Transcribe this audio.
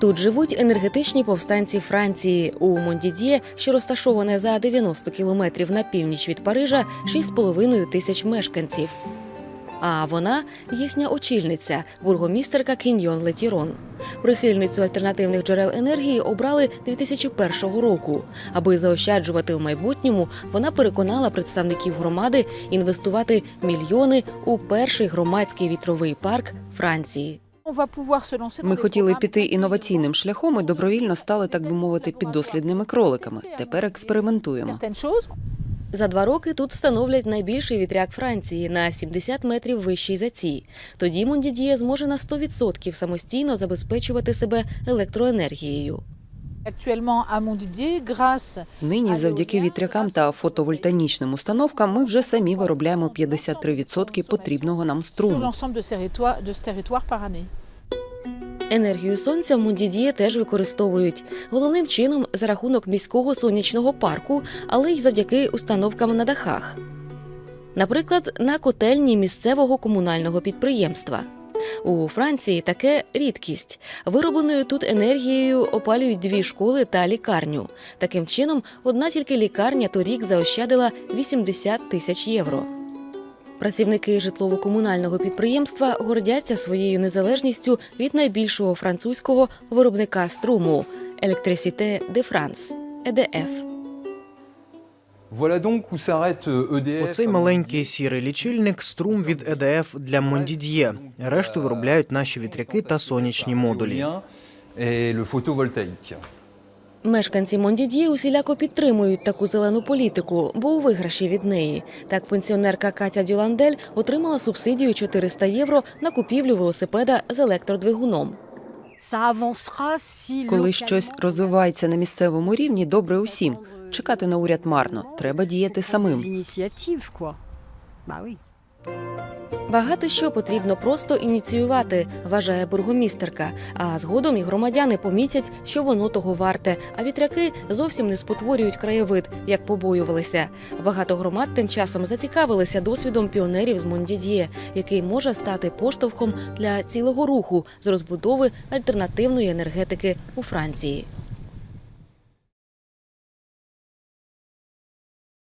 Тут живуть енергетичні повстанці Франції. У Мондідє, що розташоване за 90 кілометрів на північ від Парижа, 6,5 тисяч мешканців. А вона їхня очільниця, бургомістерка Кіньйон Летірон. Прихильницю альтернативних джерел енергії обрали 2001 року. Аби заощаджувати в майбутньому, вона переконала представників громади інвестувати мільйони у перший громадський вітровий парк Франції. Ми хотіли піти інноваційним шляхом і добровільно стали, так би мовити, піддослідними кроликами. Тепер експериментуємо. За два роки тут встановлять найбільший вітряк Франції на 70 метрів вищий за ці. Тоді Мондідіє зможе на 100% самостійно забезпечувати себе електроенергією. Нині, завдяки вітрякам та фотовольтанічним установкам, ми вже самі виробляємо 53% потрібного нам струму. Енергію сонця в Мондідіє теж використовують головним чином за рахунок міського сонячного парку, але й завдяки установкам на дахах. Наприклад, на котельні місцевого комунального підприємства. У Франції таке рідкість. Виробленою тут енергією опалюють дві школи та лікарню. Таким чином, одна тільки лікарня торік заощадила 80 тисяч євро. Працівники житлово-комунального підприємства гордяться своєю незалежністю від найбільшого французького виробника струму Електрисіте де Франс ЕДФ. Euh, EDF. Оцей маленький сірий лічильник струм від ЕДФ для Мондід'є. Решту виробляють наші вітряки та сонячні модулі. Мешканці Мондід'є усіляко підтримують таку зелену політику, бо у виграші від неї. Так, пенсіонерка Катя Дюландель отримала субсидію 400 євро на купівлю велосипеда з електродвигуном. Коли щось розвивається на місцевому рівні, добре усім. Чекати на уряд марно. Треба діяти самим. Багато що потрібно просто ініціювати, вважає бургомістерка. А згодом і громадяни помітять, що воно того варте. А вітряки зовсім не спотворюють краєвид, як побоювалися. Багато громад тим часом зацікавилися досвідом піонерів з Мондід'є, який може стати поштовхом для цілого руху з розбудови альтернативної енергетики у Франції.